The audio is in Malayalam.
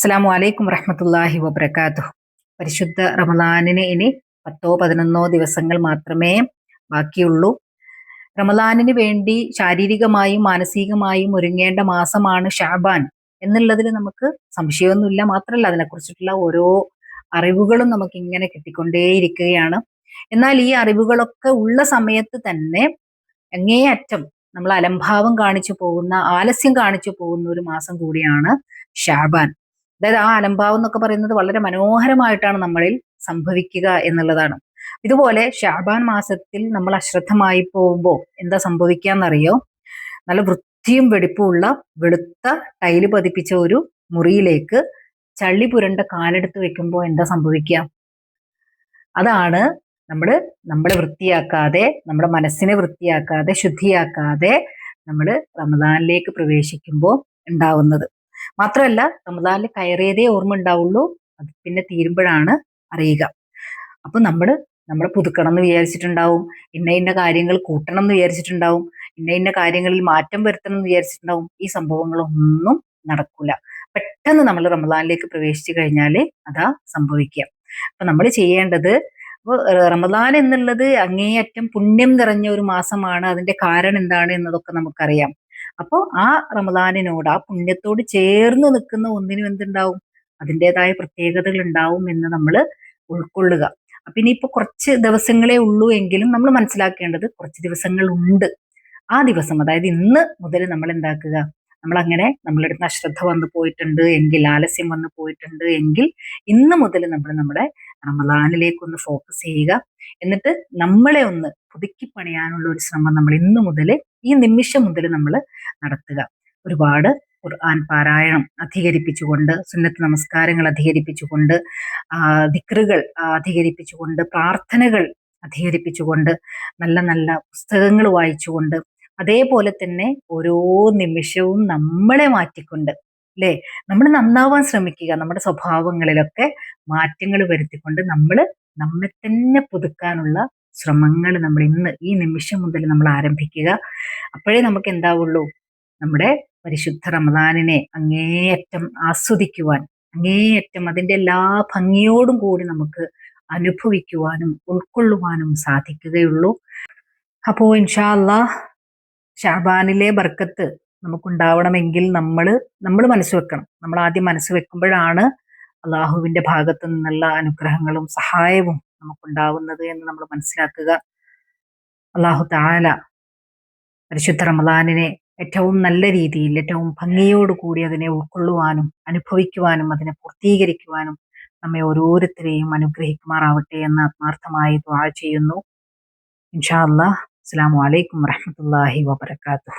അസ്സാം വലൈക്കും വറഹമത്തല്ലാഹി വബർക്കാത്തു പരിശുദ്ധ റമദാനിന് ഇനി പത്തോ പതിനൊന്നോ ദിവസങ്ങൾ മാത്രമേ ബാക്കിയുള്ളൂ. റമദാനിന് വേണ്ടി ശാരീരികമായും മാനസികമായും ഒരുങ്ങേണ്ട മാസമാണ് ഷാബാൻ. എന്നുള്ളതിൽ നമുക്ക് സംശയമൊന്നുമില്ല. മാത്രമല്ല അതിനെക്കുറിച്ചിട്ടുള്ള ഓരോ അറിവുകളും നമുക്ക് ഇങ്ങനെ കിട്ടിക്കൊണ്ടേയിരിക്കുകയാണ്. എന്നാൽ ഈ അറിവുകളൊക്കെ ഉള്ള സമയത്ത് തന്നെ അങ്ങേയറ്റം നമ്മൾ അലംഭാവം കാണിച്ചു പോകുന്ന ആലസ്യം കാണിച്ചു പോകുന്ന ഒരു മാസം കൂടിയാണ് ഷാബാൻ. അതായത് ആ അലംഭാവം എന്നൊക്കെ പറയുന്നത് വളരെ മനോഹരമായിട്ടാണ് നമ്മളിൽ സംഭവിക്കുക എന്നുള്ളതാണ്. ഇതുപോലെ ഷാബാൻ മാസത്തിൽ നമ്മൾ അശ്രദ്ധമായി പോകുമ്പോൾ എന്താ സംഭവിക്കാന്നറിയോ? നല്ല വൃത്തിയും വെടിപ്പുമുള്ള വെളുത്ത ടൈൽ പതിപ്പിച്ച ഒരു മുറിയിലേക്ക് ചള്ളി പുരണ്ട കാലെടുത്ത് വെക്കുമ്പോൾ എന്താ സംഭവിക്കുക? അതാണ് നമ്മൾ നമ്മളെ വൃത്തിയാക്കാതെ നമ്മുടെ മനസ്സിനെ വൃത്തിയാക്കാതെ ശുദ്ധിയാക്കാതെ നമ്മൾ റമദാനിലേക്ക് പ്രവേശിക്കുമ്പോൾ ഉണ്ടാവുന്നത്. മാത്രമല്ല റമദാനിൽ കയറിയതേ ഓർമ്മ ഉണ്ടാവുള്ളൂ അത് പിന്നെ തീരുമ്പോഴാണ് അറിയുക. അപ്പൊ നമ്മൾ നമ്മൾ പുതുക്കണം എന്ന് വിചാരിച്ചിട്ടുണ്ടാവും. ഇന്ന ഇന്ന കാര്യങ്ങൾ കൂട്ടണം എന്ന് വിചാരിച്ചിട്ടുണ്ടാവും. ഇന്ന ഇന്ന കാര്യങ്ങളിൽ മാറ്റം വരുത്തണം എന്ന് വിചാരിച്ചിട്ടുണ്ടാവും. ഈ സംഭവങ്ങളൊന്നും നടക്കൂല. പെട്ടെന്ന് നമ്മൾ റമദാനിലേക്ക് പ്രവേശിച്ചു കഴിഞ്ഞാൽ അതാ സംഭവിക്കുക. അപ്പൊ നമ്മൾ ചെയ്യേണ്ടത് റമദാൻ എന്നുള്ളത് അങ്ങേയറ്റം പുണ്യം നിറഞ്ഞ ഒരു മാസമാണ്. അതിന്റെ കാരണം എന്താണ് എന്നതൊക്കെ നമുക്കറിയാം. അപ്പോൾ ആ റമദാനിനോട് ആ പുണ്യത്തോട് ചേർന്ന് നിൽക്കുന്ന ഒന്നിനും എന്തുണ്ടാവും? അതിന്റെതായ പ്രത്യേകതകൾ ഉണ്ടാവും എന്ന് നമ്മൾ ഉൾക്കൊള്ളുക. അപ്പൊ ഇനിയിപ്പോൾ കുറച്ച് ദിവസങ്ങളേ ഉള്ളൂ എങ്കിലും നമ്മൾ മനസ്സിലാക്കേണ്ടത് കുറച്ച് ദിവസങ്ങൾ ഉണ്ട്. ആ ദിവസം അതായത് ഇന്ന് മുതൽ നമ്മൾ എന്താക്കുക? നമ്മൾ അങ്ങനെ നമ്മളുടെ അടുത്ത് അശ്രദ്ധ വന്നു പോയിട്ടുണ്ട് എങ്കിൽ ആലസ്യം വന്നു പോയിട്ടുണ്ട് എങ്കിൽ ഇന്ന് മുതൽ നമ്മൾ നമ്മുടെ റമദാനിലേക്ക് ഒന്ന് ഫോക്കസ് ചെയ്യുക. എന്നിട്ട് നമ്മളെ ഒന്ന് പുതുക്കി പണിയാനുള്ള ഒരു ശ്രമം നമ്മൾ ഇന്ന് മുതൽ ഈ നിമിഷം മുതൽ നമ്മൾ നടത്തുക. ഒരുപാട് ഖുർആൻ പാരായണം അധികരിപ്പിച്ചുകൊണ്ട് സുന്നത്ത് നമസ്കാരങ്ങൾ അധികരിപ്പിച്ചുകൊണ്ട് ദിക്റുകൾ അധികരിപ്പിച്ചുകൊണ്ട് പ്രാർത്ഥനകൾ അധികരിപ്പിച്ചുകൊണ്ട് നല്ല നല്ല പുസ്തകങ്ങൾ വായിച്ചുകൊണ്ട് അതേപോലെ തന്നെ ഓരോ നിമിഷവും നമ്മളെ മാറ്റിക്കൊണ്ട് അല്ലേ? നമ്മൾ നന്നാവാൻ ശ്രമിക്കുക. നമ്മുടെ സ്വഭാവങ്ങളിലൊക്കെ മാറ്റങ്ങൾ വരുത്തിക്കൊണ്ട് നമ്മൾ നമ്മെ തന്നെ പുതുക്കാനുള്ള ശ്രമങ്ങൾ നമ്മൾ ഇന്ന് ഈ നിമിഷം മുതൽ നമ്മൾ ആരംഭിക്കുക. അപ്പോഴേ നമുക്ക് എന്താവുള്ളൂ? നമ്മുടെ പരിശുദ്ധ റമദാനിനെ അങ്ങേയറ്റം ആസ്വദിക്കുവാൻ അങ്ങേയറ്റം അതിന്റെ എല്ലാ ഭംഗിയോടും കൂടി നമുക്ക് അനുഭവിക്കുവാനും ഉൾക്കൊള്ളുവാനും സാധിക്കുകയുള്ളൂ. അപ്പോൾ ഇൻഷാ അള്ളാഹ് ഷാബാനിലെ ബർക്കത്ത് നമുക്കുണ്ടാവണമെങ്കിൽ നമ്മൾ നമ്മൾ മനസ്സ് വെക്കണം. നമ്മൾ ആദ്യം മനസ്സ് വെക്കുമ്പോഴാണ് അള്ളാഹുവിന്റെ ഭാഗത്തു നിന്നുള്ള അനുഗ്രഹങ്ങളും സഹായവും നമുക്കുണ്ടാവുന്നത് എന്ന് നമ്മൾ മനസ്സിലാക്കുക. അള്ളാഹു താല പരിശുദ്ധ റമദാനിനെ ഏറ്റവും നല്ല രീതിയിൽ ഏറ്റവും ഭംഗിയോടുകൂടി അതിനെ ഉൾക്കൊള്ളുവാനും അനുഭവിക്കുവാനും അതിനെ പൂർത്തീകരിക്കുവാനും നമ്മെ ഓരോരുത്തരെയും അനുഗ്രഹിക്കുമാറാവട്ടെ എന്ന് ആത്മാർത്ഥമായി ദ്വാ ചെയ്യുന്നു. ഇൻഷാ അല്ലാ അസ്സാം വലൈക്കും വറഹമത്തല്ലാഹി വാബർക്കാത്തു